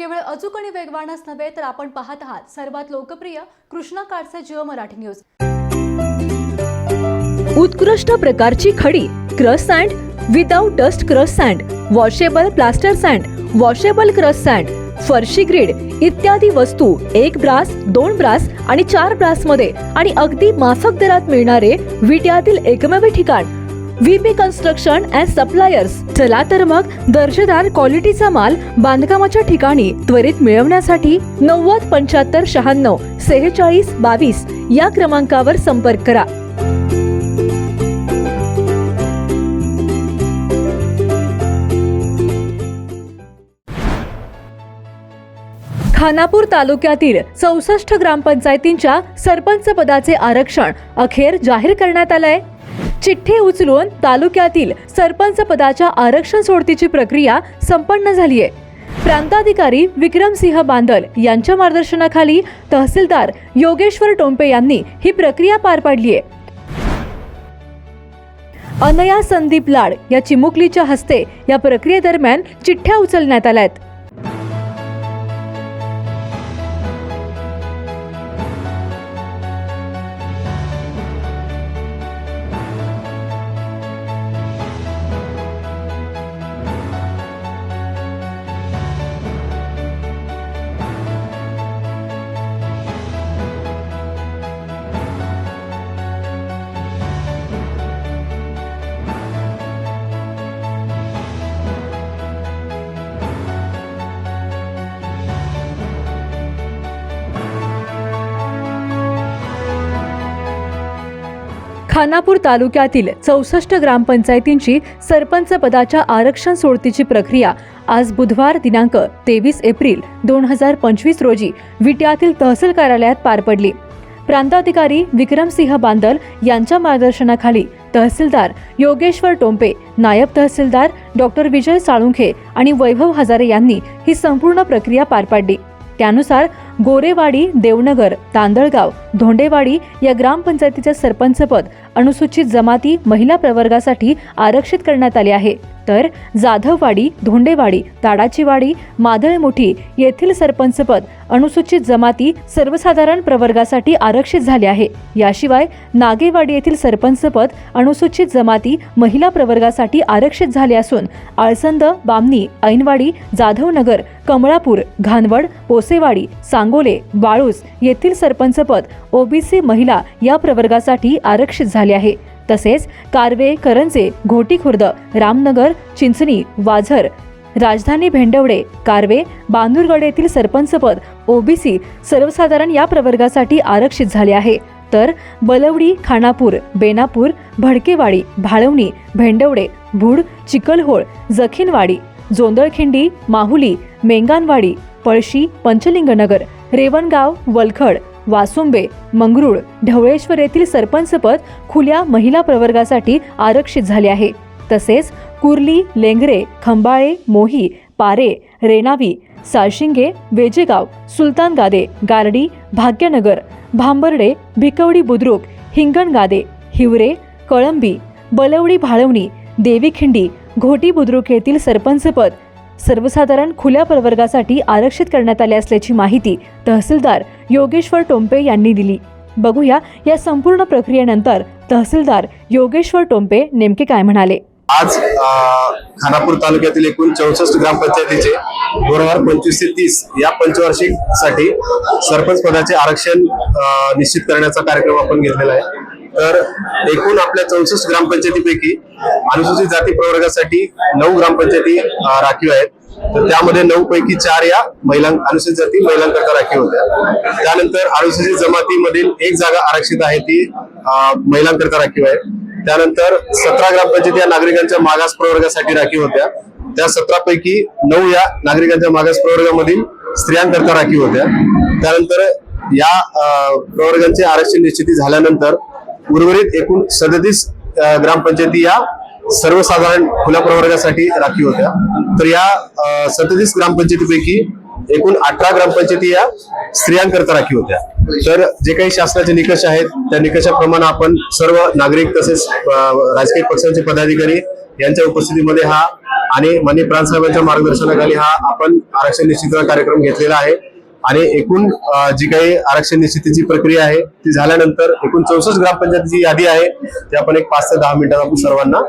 केवळ अचूक आणि वेगवानच नव्हे तर आपण पाहत आहात सर्वात लोकप्रिय कृष्णा काडचे जिओ मराठी न्यूज. उत्कृष्ट प्रकारची खडी crush sand without dust crush sand washable plaster sand washable crush sand फरशी ग्रीड इत्यादी वस्तू एक ब्रास दोन ब्रास आणि चार ब्रासमध्ये आणि अगदी माफक दरात मिळणारे विट्यातील एकमेव ठिकाण व्हीपी कन्स्ट्रक्शन अँड सप्लायर्स चला तर मग दर्जेदार क्वालिटीचा माल बांधकामाच्या ठिकाणी त्वरित मिळवण्यासाठी नव्वद पंच्याहत्तर शहाण्णव सेहेचाळीस बावीस या क्रमांकावर संपर्क करा. खानापूर तालुक्यातील चौसष्ट ग्रामपंचायतींच्या सरपंच पदाचे आरक्षण अखेर जाहीर करण्यात आलंय. चिठ्ठी उचलून तालुक्यातील सरपंच पदाच्या आरक्षण सोडतीची प्रक्रिया संपन्न झालीय. प्रांताधिकारी विक्रमसिंह बांदल यांच्या मार्गदर्शनाखाली तहसीलदार योगेश्वर टोंपे यांनी ही प्रक्रिया पार पाडली आहे अनया संदीप लाड या चिमुकलीच्या हस्ते या प्रक्रियेदरम्यान चिठ्ठ्या उचलण्यात आल्या आहेत खानापूर तालुक्यातील चौसष्ट ग्रामपंचायतींची सरपंच पदाच्या आरक्षण सोडतीची प्रक्रिया आज बुधवार दिनांक तेवीस एप्रिल दोन हजार पंचवीस रोजी विट्यातील तहसील कार्यालयात पार पडली. प्रांताधिकारी विक्रमसिंह बांदल यांच्या मार्गदर्शनाखाली तहसीलदार योगेश्वर टोंपे नायब तहसीलदार डॉक्टर विजय साळुंखे आणि वैभव हजारे यांनी ही संपूर्ण प्रक्रिया पार पाडली. त्यानुसार गोरेवाडी देवनगर तांदळगाव धोंडेवाडी या ग्रामपंचायतीचे सरपंचपद अनुसूचित जमाती महिला प्रवर्गासाठी आरक्षित करण्यात आले आहे. तर जाधववाडी धोंडेवाडी ताडाचीवाडी माधळमुठी येथील सरपंचपद अनुसूचित जमाती सर्वसाधारण प्रवर्गासाठी आरक्षित झाले आहे. याशिवाय नागेवाडी येथील सरपंचपद अनुसूचित जमाती महिला प्रवर्गासाठी आरक्षित झाले असून आळसंद बामणी ऐनवाडी जाधवनगर कमळापूर घानवड पोसेवाडी सांग सांगोले वाळूस येथील सरपंचपद ओबीसी महिला या प्रवर्गासाठी आरक्षित झाले आहे. तसेच कारवे करंजे घोटी खुर्द रामनगर चिंचणी वाझर राजधानी भेंडवडे कारवे बांदूरगड येथील सरपंचपद ओबीसी सर्वसाधारण या प्रवर्गासाठी आरक्षित झाले आहे. तर बलवडी खानापूर बेनापूर भडकेवाडी भाळवणी भेंडवडे भूड चिकलहोळ जखीनवाडी जोंदळखिंडी माहुली मेंगानवाडी पळशी पंचलिंगनगर रेवणगाव वलखड वासुंबे मंगरुळ ढवळेश्वर येथील सरपंचपद खुल्या महिला प्रवर्गासाठी आरक्षित झाले आहे. तसेच कुर्ली लेंगरे खंबाळे मोही पारे रेणावी साळशिंगे वेजेगाव सुलतान गादे गारडी भाग्यनगर भांबर्डे भिकवडी बुद्रुक हिंगणगादे हिवरे कळंबी बलवडी भाळवणी देवीखिंडी घोटी बुद्रुक येथील सरपंचपद सर्वसाधारण खुल्या प्रवर्गासाठी आरक्षित करण्यात आले असल्याची माहिती तहसीलदार योगेश्वर टोंपे यांनी दिली. बघूया या संपूर्ण प्रक्रियेनंतर तहसीलदार योगेश्वर टोंपे नेमके काय म्हणाले. आज खानापूर तालुक्यातील एकूण चौसष्ट ग्रामपंचायतीचे दोन हजार पंचवीस ते तीस या पंचवार्षिकसाठी सरपंच पदाचे आरक्षण निश्चित करण्याचा कार्यक्रम आपण घेतलेला आहे. तर एकूण आपल्या चौसष्ट ग्रामपंचायतीपैकी अनुसूचित जाती प्रवर्गासाठी नऊ ग्रामपंचायती राखीव आहेत. तर त्यामध्ये नऊ पैकी चार या महिलां अनुसूचित जाती महिलांकरता राखीव होत्या. त्यानंतर अनुसूचित जमातीमधील एक जागा आरक्षित आहे ती महिलांकरता राखीव आहे. त्यानंतर सतरा ग्रामपंचायती या नागरिकांच्या मागास प्रवर्गासाठी राखीव होत्या. त्या सतरा पैकी नऊ या नागरिकांच्या मागास प्रवर्गामधील स्त्रियांकरता राखीव होत्या. त्यानंतर या प्रवर्गांचे आरक्षण निश्चिती झाल्यानंतर उर्वरित एकूण सदतीस ग्रामपंचायती या सर्वसाधारण खुल्या प्रवर्गासाठी राखीव होत्या. तर या सदतीस ग्रामपंचायतीपैकी एकूण अठरा ग्रामपंचायती या स्त्रियांकरता राखीव होत्या. तर जे काही शासनाचे निकष आहेत त्या निकषाप्रमाणे आपण सर्व नागरिक तसेच राजकीय पक्षांचे पदाधिकारी यांच्या उपस्थितीमध्ये हा आणि माननीय प्रांतसाहेबांच्या मार्गदर्शनाखाली हा आपण आरक्षण निश्चित कार्यक्रम घेतलेला आहे. आणि एकूण जी काही आरक्षण निश्चितीची प्रक्रिया आहे ती झाल्यानंतर एकूण चौसष्ट ग्रामपंचायतीची यादी आहे ती आपण एक पाच ते दहा मिनिटात आपण सर्वांना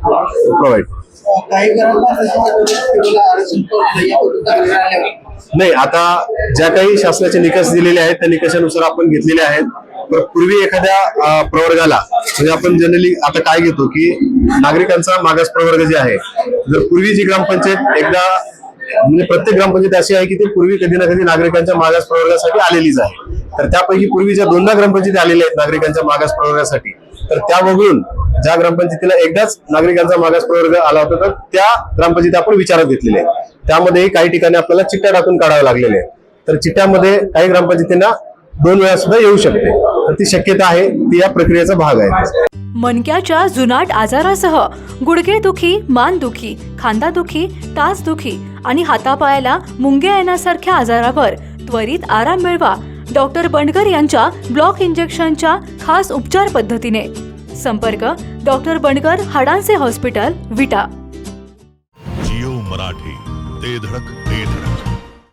प्रोव्हाइड नाही आता ज्या काही शासनाचे निकष दिलेले आहेत त्या निकषानुसार आपण घेतलेले आहेत. पूर्वी एखाद्या प्रवर्गाला म्हणजे आपण जनरली आता काय घेतो की नागरिकांचा मागास प्रवर्ग जे आहे जर पूर्वी जी ग्रामपंचायत एकदा म्हणजे प्रत्येक ग्रामपंचायत अशी आहे की ती पूर्वी कधी ना कधी नागरिकांच्या मागास प्रवर्गासाठी आलेलीच आहे. तर त्यापैकी पूर्वी ज्या दोनदा ग्रामपंचायती आलेल्या आहेत नागरिकांच्या मागास प्रवर्गासाठी तर त्या वगळून ज्या ग्रामपंचायतीला एकदाच नागरिकांचा मागास प्रवर्ग आला होता तर त्या ग्रामपंचायती आपण विचारात घेतलेले आहेत. त्यामध्येही काही ठिकाणी आपल्याला चिठ्ठ्या टाकून काढावे लागलेले आहेत. तर चिठ्ठ्यामध्ये काही ग्रामपंचायतींना दोन वेळा सुद्धा येऊ शकते. तर ती शक्यता आहे ती या प्रक्रियेचा भाग आहे. मणक्याच्या जुनाट आजारासह गुडघेदुखी मानदुखी खांदादुखी तासदुखी आणि हातापायाला मुंग्या येण्यासारख्या आजारावर त्वरित आराम मिळवा डॉक्टर बंडकर यांच्या ब्लॉक इंजेक्शनच्या खास उपचार पद्धतीने. संपर्क डॉक्टर बंडकर हाडांचे हॉस्पिटल विटा. जिओ मराठी ते धडक.